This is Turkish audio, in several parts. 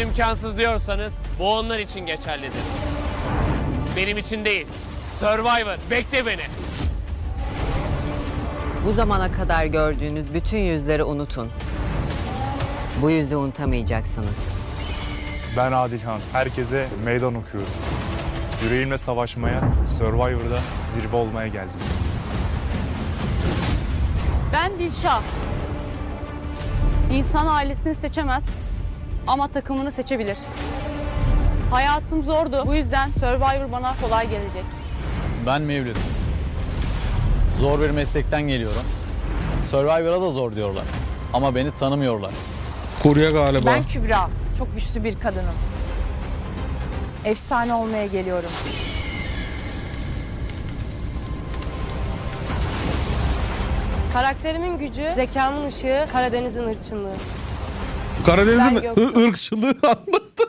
imkansız diyorsanız bu onlar için geçerlidir. Benim için değil. Survivor bekle beni. Bu zamana kadar gördüğünüz bütün yüzleri unutun. Bu yüzü unutamayacaksınız. Ben Adilhan. Herkese meydan okuyorum. Yüreğimle savaşmaya, Survivor'da zirve olmaya geldim. Ben Dilşah. İnsan ailesini seçemez ama takımını seçebilir. Hayatım zordu. Bu yüzden Survivor bana kolay gelecek. Ben Mevlüt. Zor bir meslekten geliyorum. Survivor'a da zor diyorlar. Ama beni tanımıyorlar. Kurye galiba. Ben Kübra. Çok güçlü bir kadınım. Efsane olmaya geliyorum. Karakterimin gücü, zekamın ışığı, Karadeniz'in hırçınlığı. Karadeniz'in Ben ırkçılığı anlattı.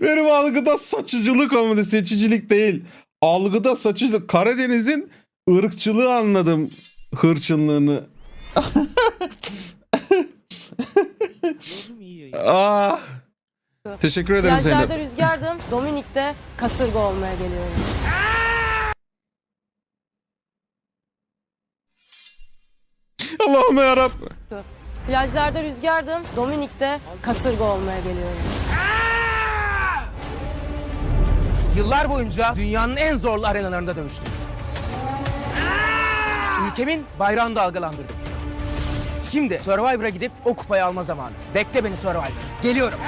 Benim algıda saçıcılık olmadı. Seçicilik değil. Algıda saçıcılık. Karadeniz'in ırkçılığı anladım. Hırçınlığını. ah. Teşekkür ederim Plajlarda Zeynep. rüzgardım, Dominik'te kasırga olmaya geliyorum. Allah'ım yarabbim. Plajlarda rüzgardım, Dominik'te kasırga olmaya geliyorum. Yıllar boyunca dünyanın en zorlu arenalarında dövüştüm. Ülkemin bayrağını dalgalandırdım. Şimdi Survivor'a gidip o kupayı alma zamanı. Bekle beni Survivor. Geliyorum.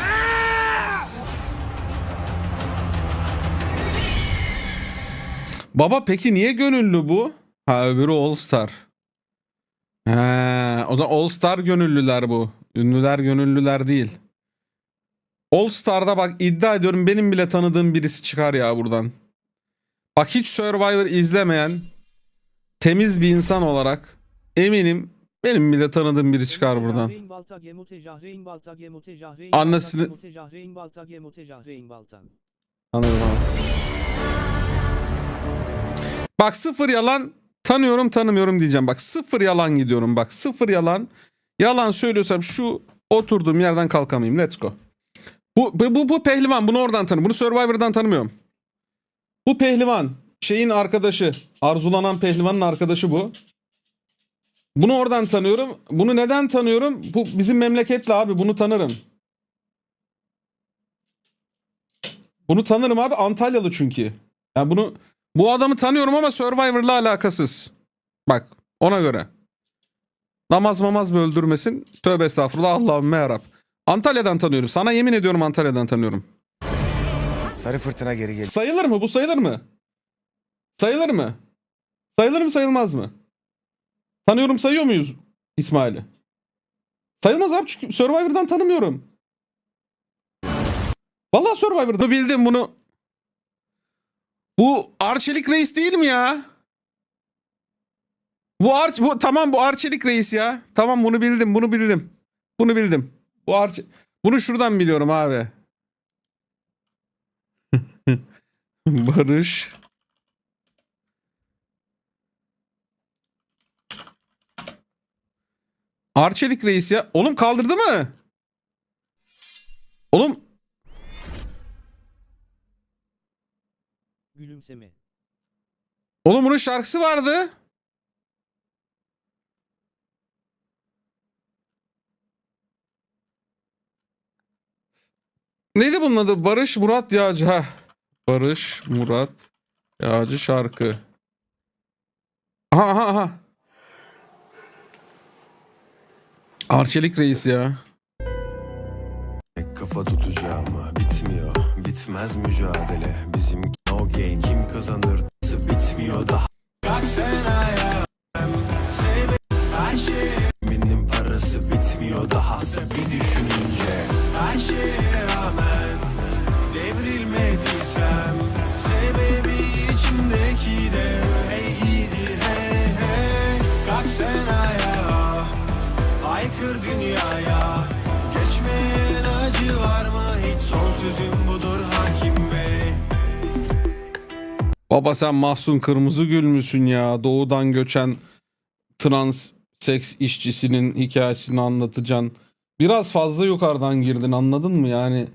Baba peki niye gönüllü bu? Ha öbürü All Star. He, o zaman All Star gönüllüler bu. Ünlüler gönüllüler değil. All Star'da bak iddia ediyorum benim bile tanıdığım birisi çıkar ya buradan. Bak hiç Survivor izlemeyen temiz bir insan olarak eminim benim bile tanıdığım biri çıkar buradan. Annesini- Anladım abi. Bak sıfır yalan tanıyorum tanımıyorum diyeceğim. Bak sıfır yalan gidiyorum bak sıfır yalan. Yalan söylüyorsam şu oturduğum yerden kalkamayayım. Let's go. Bu, bu, bu, pehlivan bunu oradan tanıyorum. Bunu Survivor'dan tanımıyorum. Bu pehlivan şeyin arkadaşı. Arzulanan pehlivanın arkadaşı bu. Bunu oradan tanıyorum. Bunu neden tanıyorum? Bu bizim memleketli abi. Bunu tanırım. Bunu tanırım abi. Antalyalı çünkü. Yani bunu bu adamı tanıyorum ama Survivor'la alakasız. Bak ona göre. Namaz mamaz mı öldürmesin? Tövbe estağfurullah Allahümme yarab. Antalya'dan tanıyorum. Sana yemin ediyorum Antalya'dan tanıyorum. Sarı fırtına geri geliyor. Sayılır mı? Bu sayılır mı? Sayılır mı? Sayılır mı sayılmaz mı? Tanıyorum sayıyor muyuz İsmail'i? Sayılmaz abi çünkü Survivor'dan tanımıyorum. Vallahi Survivor'da bildim bunu. Bu Arçelik Reis değil mi ya? Bu Arç bu tamam bu Arçelik Reis ya. Tamam bunu bildim, bunu bildim. Bunu bildim. Bu Arç bunu şuradan biliyorum abi. Barış. Arçelik Reis ya. Oğlum kaldırdı mı? Oğlum Gülümseme. Oğlum bunun şarkısı vardı. Neydi bunun adı? Barış Murat Yağcı. Heh. Barış Murat Yağcı şarkı. Aha aha aha. Arçelik Reis ya. Kafa tutacağım bitmiyor bitmez mücadele bizim no gain kim kazanır? Bitmiyor daha her şey benim parası bitmiyor daha. Bir düşününce Baba sen Mahsun Kırmızı Gül müsün ya? Doğudan göçen trans seks işçisinin hikayesini anlatacaksın. Biraz fazla yukarıdan girdin anladın mı yani?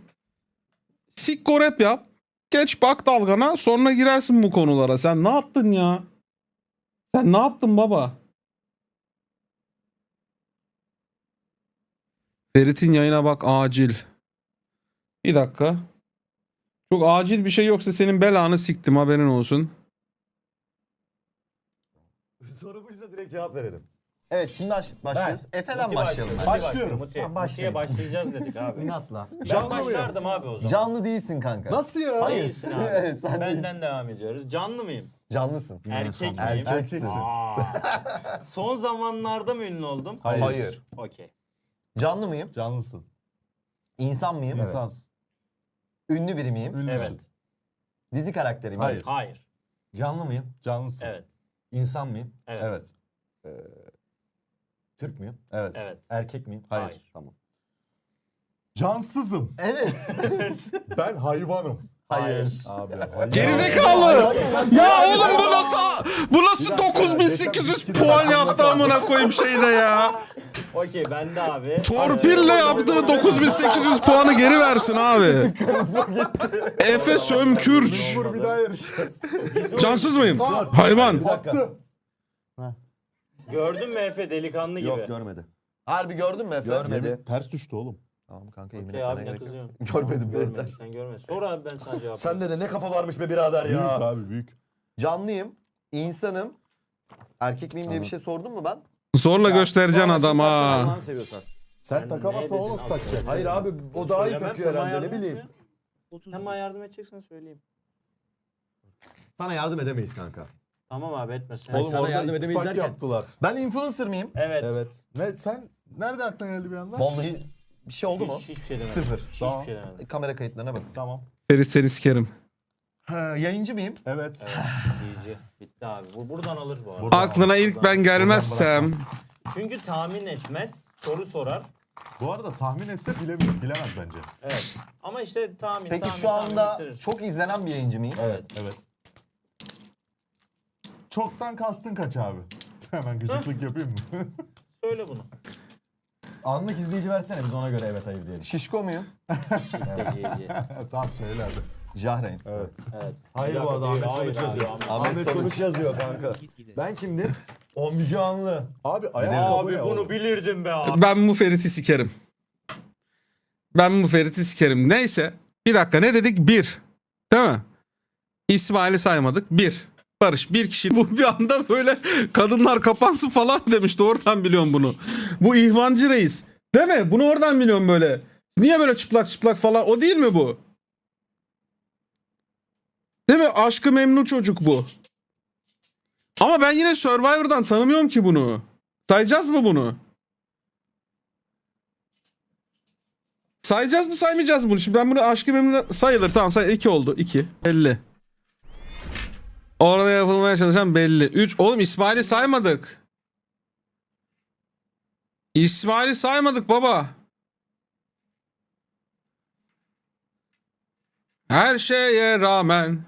Sikko rap yap. Geç bak dalgana sonra girersin bu konulara. Sen ne yaptın ya? Sen ne yaptın baba? Ferit'in yayına bak acil. Bir dakika. Çok acil bir şey yoksa senin belanı siktim haberin olsun. Soru buysa direkt cevap verelim. Evet kimden başlıyoruz? Efe'den başlayalım. bence. Başlıyorum. Tamam, başlayın. başlayacağız dedik abi. İnatla. ben başlardım abi o zaman. Canlı değilsin kanka. Nasıl ya? Hayır. Değilsin abi. evet sen Benden değilsin. devam ediyoruz. Canlı mıyım? Canlısın. Erkek miyim? Erkeksin. Aa. Son zamanlarda mı ünlü oldum? Hayır. Okey. Canlı mıyım? Canlısın. İnsan mıyım? İnsansın. Ünlü biri miyim? Ünlüsün. Evet. Dizi karakteri miyim? Hayır. Hayır. Canlı mıyım? Canlısın. Evet. İnsan mıyım? Evet. Evet. Türk müyüm? Evet. Evet. Erkek miyim? Hayır. Hayır. Tamam. Cansızım. Evet. Ben hayvanım. Hayır. Abi hayvan. Gerizekalı. Ya oğlum bu nasıl bu nasıl Bir dakika, 9800 geçen- puan yaptı amına koyayım şeyde ya. Okey ben de abi. Torpille yaptığı 9800 puanı geri versin abi. Efe Sömkürç. Dur bir daha yarışacağız. Cansız mıyım? Hayvan. Baktı. Gördün mü Efe delikanlı gibi? Yok görmedi. Harbi gördün mü Efe? Yemin- Ters düştü oğlum. Tamam kanka yemin Okey etmene abi ne gerek yok. kızıyorsun? Görmedim de Görmedim, yeter. Sen görmedin. Sor abi ben sana cevap Sende de ne kafa varmış be birader Büyük ya. abi büyük. Canlıyım. insanım. Erkek miyim diye bir şey sordun mu ben? Zorla göstereceksin adam ha. Seviyorsan. Sen Ben ne o dedim nasıl abi? takacak? Hayır abi o daha iyi Söylemem, takıyor herhalde ne yardım bileyim. ya. Sen bana yardım edeceksen söyleyeyim. Sana yardım edemeyiz kanka. Tamam abi etmesin. Oğlum sana orada yardım edemeyiz ittifak derken- yaptılar. Ben influencer mıyım? Evet. Evet. Ne sen nerede aklına geldi bir anda? Vallahi bir şey oldu mu? Hiç, hiçbir şey demedim. Sıfır. Hiçbir Tamam. şey demedim. Kamera kayıtlarına bak. Tamam. Ferit seni sikerim. Ha, yayıncı mıyım? Evet. Bitti abi. Bu buradan alır bu arada. Aklına ilk ben gelmezsem. Çünkü tahmin etmez. Soru sorar. Bu arada tahmin etse bilemez, bilemez bence. Evet. Ama işte tahmin Peki tahmin, şu anda çok izlenen bir yayıncı mıyım? Evet. Evet. Çoktan kastın kaç abi? Hemen gıcıklık yapayım mı? Söyle bunu. Anlık izleyici versene biz ona göre evet hayır diyelim. Şişko muyum? Tecici. tamam söyle hadi. Jahreyn. Evet. Evet. Hayır bu arada Ahmet Sonuç yazıyor. Ahmet Sonuç yazıyor kanka. Ben kimdim? O Müge Anlı. Abi ayakkabı Abi ne bunu oğlum? bilirdim be abi. Ben bu Ferit'i sikerim. Ben bu Ferit'i sikerim. Neyse. Bir dakika ne dedik? Bir. Değil mi? İsmail'i saymadık. Bir. Barış bir kişi bu bir anda böyle kadınlar kapansın falan demişti. Oradan biliyorum bunu. Bu ihvancı reis. Değil mi? Bunu oradan biliyorum böyle. Niye böyle çıplak çıplak falan? O değil mi bu? Değil mi? Aşkı memnu çocuk bu. Ama ben yine Survivor'dan tanımıyorum ki bunu. Sayacağız mı bunu? Sayacağız mı saymayacağız mı bunu? Şimdi ben bunu aşkı memnun sayılır. Tamam say 2 oldu. 2. 50. Orada yapılmaya çalışan belli. 3. Oğlum İsmail'i saymadık. İsmail'i saymadık baba. Her şeye rağmen